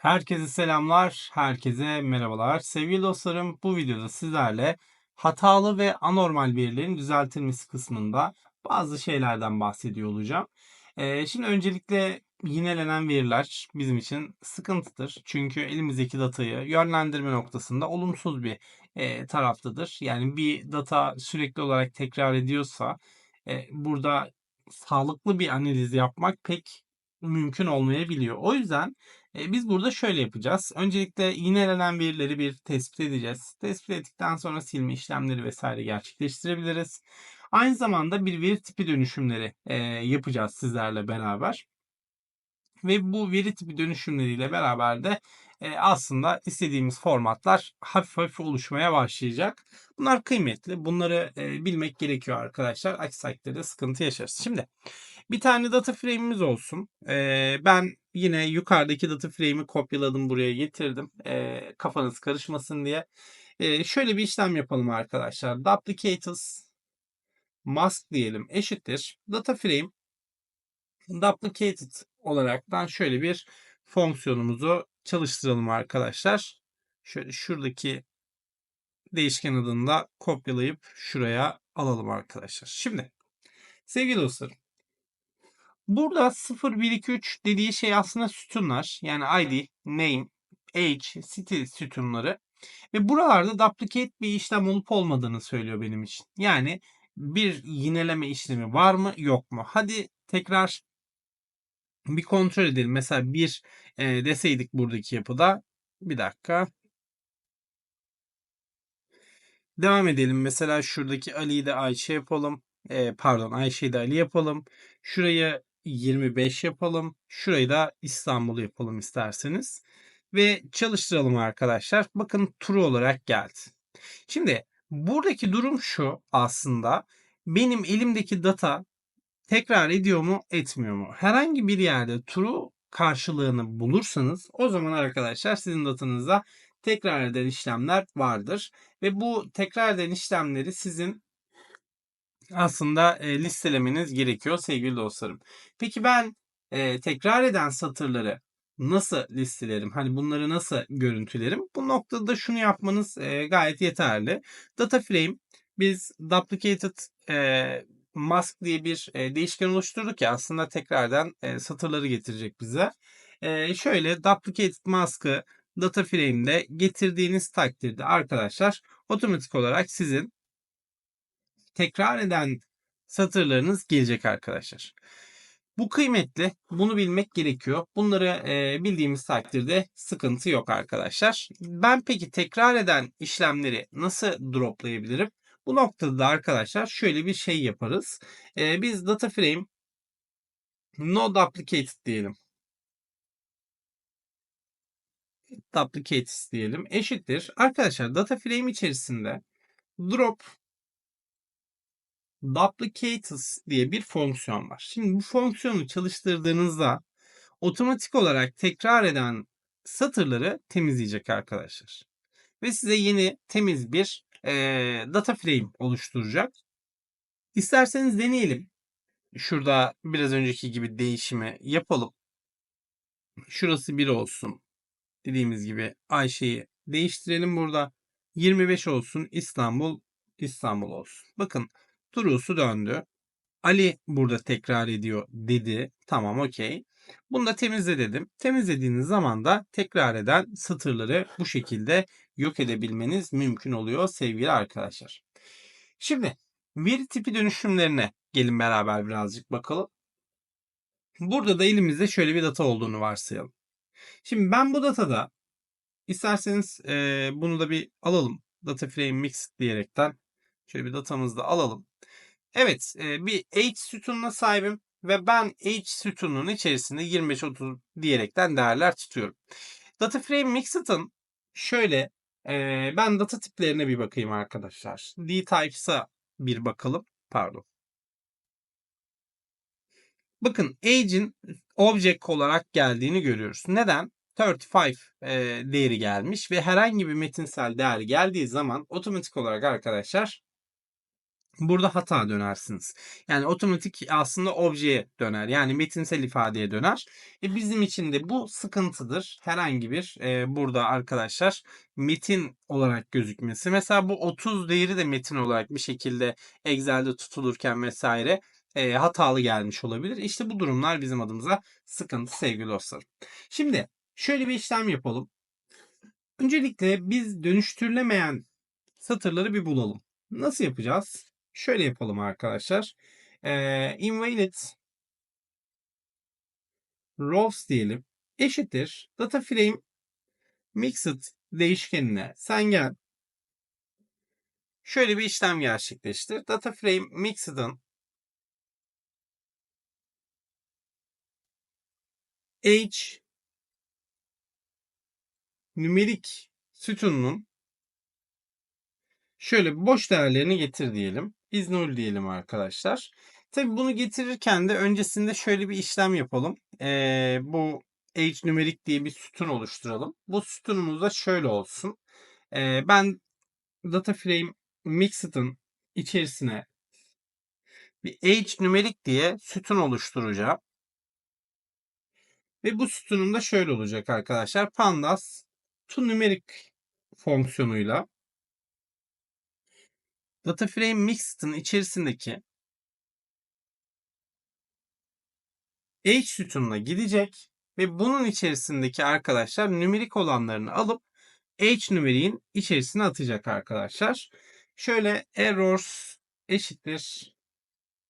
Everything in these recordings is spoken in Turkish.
Herkese selamlar, herkese merhabalar. Sevgili dostlarım, bu videoda sizlerle hatalı ve anormal verilerin düzeltilmesi kısmında bazı şeylerden bahsediyor olacağım. Ee, şimdi öncelikle yinelenen veriler bizim için sıkıntıdır. Çünkü elimizdeki datayı yönlendirme noktasında olumsuz bir e, taraftadır. Yani bir data sürekli olarak tekrar ediyorsa e, burada sağlıklı bir analiz yapmak pek mümkün olmayabiliyor. O yüzden e, biz burada şöyle yapacağız. Öncelikle yinelenen verileri bir tespit edeceğiz. Tespit ettikten sonra silme işlemleri vesaire gerçekleştirebiliriz. Aynı zamanda bir veri tipi dönüşümleri e, yapacağız sizlerle beraber. Ve bu veri tipi dönüşümleriyle beraber de e, aslında istediğimiz formatlar hafif hafif oluşmaya başlayacak. Bunlar kıymetli. Bunları e, bilmek gerekiyor arkadaşlar. Aksi takdirde sıkıntı yaşarız. Şimdi bir tane data frame'imiz olsun. E, ben yine yukarıdaki data frame'i kopyaladım buraya getirdim. E, kafanız karışmasın diye. E, şöyle bir işlem yapalım arkadaşlar. Duplicates mask diyelim eşittir. Data frame duplicated olaraktan şöyle bir fonksiyonumuzu çalıştıralım arkadaşlar. Şöyle şuradaki değişken adını da kopyalayıp şuraya alalım arkadaşlar. Şimdi sevgili dostlarım burada 0, 1, 2, 3 dediği şey aslında sütunlar. Yani ID, name, age, city sütunları. Ve buralarda duplicate bir işlem olup olmadığını söylüyor benim için. Yani bir yineleme işlemi var mı yok mu? Hadi tekrar bir kontrol edelim. Mesela bir e, deseydik buradaki yapıda. Bir dakika. Devam edelim. Mesela şuradaki Ali'yi de Ayşe yapalım. E, pardon Ayşe'yi de Ali yapalım. Şurayı 25 yapalım. Şurayı da İstanbul yapalım isterseniz. Ve çalıştıralım arkadaşlar. Bakın true olarak geldi. Şimdi buradaki durum şu aslında. Benim elimdeki data tekrar ediyor mu etmiyor mu? Herhangi bir yerde true karşılığını bulursanız o zaman arkadaşlar sizin datanızda tekrar eden işlemler vardır. Ve bu tekrar eden işlemleri sizin aslında e, listelemeniz gerekiyor sevgili dostlarım. Peki ben e, tekrar eden satırları nasıl listelerim? Hani bunları nasıl görüntülerim? Bu noktada şunu yapmanız e, gayet yeterli. Data frame biz duplicated e, mask diye bir e, değişken oluşturduk ya aslında tekrardan e, satırları getirecek bize. E, şöyle duplicated mask'ı data frame'de getirdiğiniz takdirde arkadaşlar otomatik olarak sizin tekrar eden satırlarınız gelecek arkadaşlar. Bu kıymetli. Bunu bilmek gerekiyor. Bunları e, bildiğimiz takdirde sıkıntı yok arkadaşlar. Ben peki tekrar eden işlemleri nasıl droplayabilirim? Bu noktada da arkadaşlar şöyle bir şey yaparız. E, biz data frame no duplicated diyelim. Duplicated diyelim. Eşittir. Arkadaşlar data frame içerisinde drop duplicates diye bir fonksiyon var. Şimdi bu fonksiyonu çalıştırdığınızda otomatik olarak tekrar eden satırları temizleyecek arkadaşlar. Ve size yeni temiz bir e, data frame oluşturacak. İsterseniz deneyelim. Şurada biraz önceki gibi değişimi yapalım. Şurası 1 olsun. Dediğimiz gibi Ayşe'yi değiştirelim burada. 25 olsun İstanbul İstanbul olsun. Bakın True'su döndü. Ali burada tekrar ediyor dedi. Tamam okey. Bunu da temizle dedim. Temizlediğiniz zaman da tekrar eden satırları bu şekilde yok edebilmeniz mümkün oluyor sevgili arkadaşlar. Şimdi veri tipi dönüşümlerine gelin beraber birazcık bakalım. Burada da elimizde şöyle bir data olduğunu varsayalım. Şimdi ben bu datada isterseniz e, bunu da bir alalım. Data frame mix diyerekten şöyle bir datamızı da alalım. Evet e, bir H sütununa sahibim ve ben H sütununun içerisinde 25-30 diyerekten değerler tutuyorum. Data Frame Mixed'ın şöyle e, ben data tiplerine bir bakayım arkadaşlar. D-Types'a bir bakalım. Pardon. Bakın age'in object olarak geldiğini görüyoruz. Neden? 35 e, değeri gelmiş ve herhangi bir metinsel değer geldiği zaman otomatik olarak arkadaşlar Burada hata dönersiniz. Yani otomatik aslında objeye döner. Yani metinsel ifadeye döner. E bizim için de bu sıkıntıdır. Herhangi bir e, burada arkadaşlar metin olarak gözükmesi. Mesela bu 30 değeri de metin olarak bir şekilde Excel'de tutulurken vesaire e, hatalı gelmiş olabilir. İşte bu durumlar bizim adımıza sıkıntı sevgili dostlarım. Şimdi şöyle bir işlem yapalım. Öncelikle biz dönüştürülemeyen satırları bir bulalım. Nasıl yapacağız? Şöyle yapalım arkadaşlar. Ee, invalid rows diyelim. Eşittir data frame mixed değişkenine sen gel. Şöyle bir işlem gerçekleştir. Data frame mixed'ın h nümerik sütununun şöyle boş değerlerini getir diyelim. Biz null diyelim arkadaşlar. Tabi bunu getirirken de öncesinde şöyle bir işlem yapalım. Ee, bu h nümerik diye bir sütun oluşturalım. Bu sütunumuz da şöyle olsun. Ee, ben data frame mixed'ın içerisine bir h nümerik diye sütun oluşturacağım. Ve bu sütunum da şöyle olacak arkadaşlar. Pandas to numerik fonksiyonuyla data frame mixed'ın içerisindeki H sütununa gidecek ve bunun içerisindeki arkadaşlar nümerik olanlarını alıp H nümeriğin içerisine atacak arkadaşlar. Şöyle errors eşittir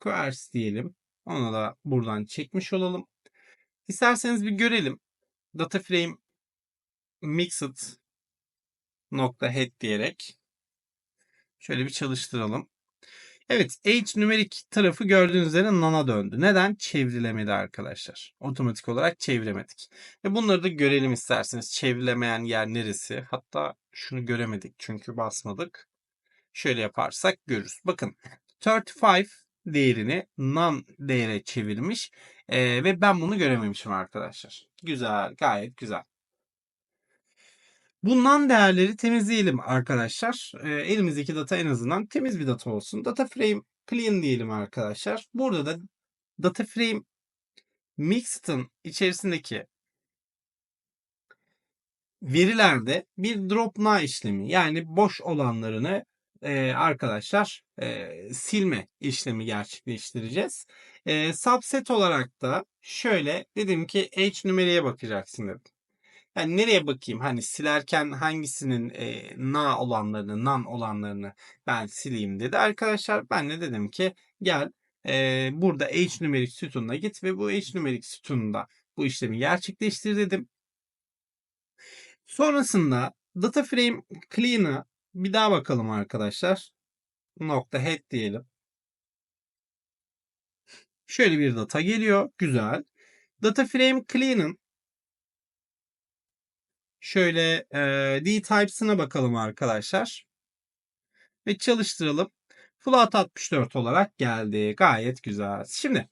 queries diyelim. Onu da buradan çekmiş olalım. İsterseniz bir görelim. Data frame mixed nokta head diyerek şöyle bir çalıştıralım. Evet H nümerik tarafı gördüğünüz üzere nana döndü. Neden? Çevrilemedi arkadaşlar. Otomatik olarak çeviremedik. Ve bunları da görelim isterseniz. Çevrilemeyen yer neresi? Hatta şunu göremedik çünkü basmadık. Şöyle yaparsak görürüz. Bakın 35 değerini none değere çevirmiş. Ee, ve ben bunu görememişim arkadaşlar. Güzel, gayet güzel. Bundan değerleri temizleyelim arkadaşlar. E, elimizdeki data en azından temiz bir data olsun. Data frame clean diyelim arkadaşlar. Burada da data frame mixed'ın içerisindeki verilerde bir drop na işlemi yani boş olanlarını e, arkadaşlar e, silme işlemi gerçekleştireceğiz. E, subset olarak da şöyle dedim ki h numaraya bakacaksın dedim. Yani nereye bakayım? Hani silerken hangisinin e, na olanlarını, nan olanlarını ben sileyim dedi. Arkadaşlar ben de dedim ki gel e, burada H numerik sütununa git ve bu H numerik sütununda bu işlemi gerçekleştir dedim. Sonrasında data frame clean'a bir daha bakalım arkadaşlar. Nokta head diyelim. Şöyle bir data geliyor. Güzel. Data frame clean'ın Şöyle e, D-Types'ına bakalım arkadaşlar. Ve çalıştıralım. Float 64 olarak geldi. Gayet güzel. Şimdi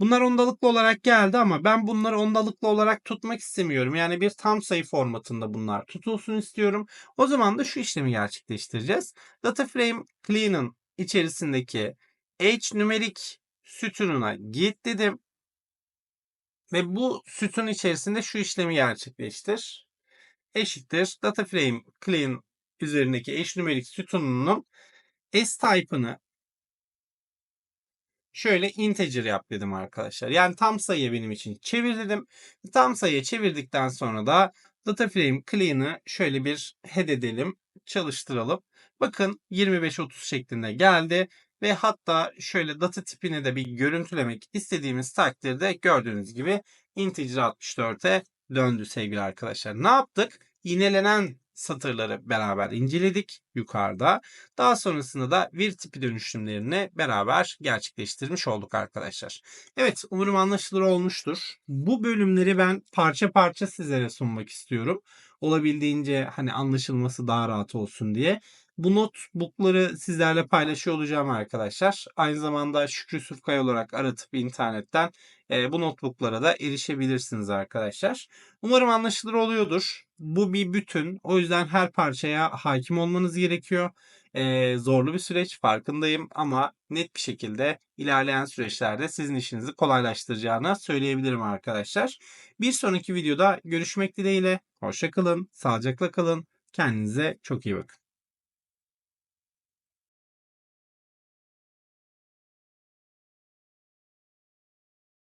bunlar ondalıklı olarak geldi ama ben bunları ondalıklı olarak tutmak istemiyorum. Yani bir tam sayı formatında bunlar tutulsun istiyorum. O zaman da şu işlemi gerçekleştireceğiz. Data frame clean'ın içerisindeki h numerik sütununa git dedim. Ve bu sütun içerisinde şu işlemi gerçekleştir eşittir data frame clean üzerindeki eş numerik sütununun s type'ını şöyle integer yap dedim arkadaşlar. Yani tam sayıya benim için çevir dedim. Tam sayıya çevirdikten sonra da data frame clean'ı şöyle bir head edelim, çalıştıralım. Bakın 25-30 şeklinde geldi ve hatta şöyle data tipini de bir görüntülemek istediğimiz takdirde gördüğünüz gibi integer 64'e döndü sevgili arkadaşlar. Ne yaptık? Yinelenen satırları beraber inceledik yukarıda. Daha sonrasında da vir tipi dönüşümlerini beraber gerçekleştirmiş olduk arkadaşlar. Evet umarım anlaşılır olmuştur. Bu bölümleri ben parça parça sizlere sunmak istiyorum. Olabildiğince hani anlaşılması daha rahat olsun diye. Bu notebookları sizlerle paylaşıyor olacağım arkadaşlar. Aynı zamanda Şükrü Sufkay olarak aratıp internetten e, bu notebooklara da erişebilirsiniz arkadaşlar. Umarım anlaşılır oluyordur. Bu bir bütün. O yüzden her parçaya hakim olmanız gerekiyor. Ee, zorlu bir süreç farkındayım ama net bir şekilde ilerleyen süreçlerde sizin işinizi kolaylaştıracağını söyleyebilirim arkadaşlar. Bir sonraki videoda görüşmek dileğiyle. Hoşça kalın, sağlıcakla kalın. Kendinize çok iyi bakın.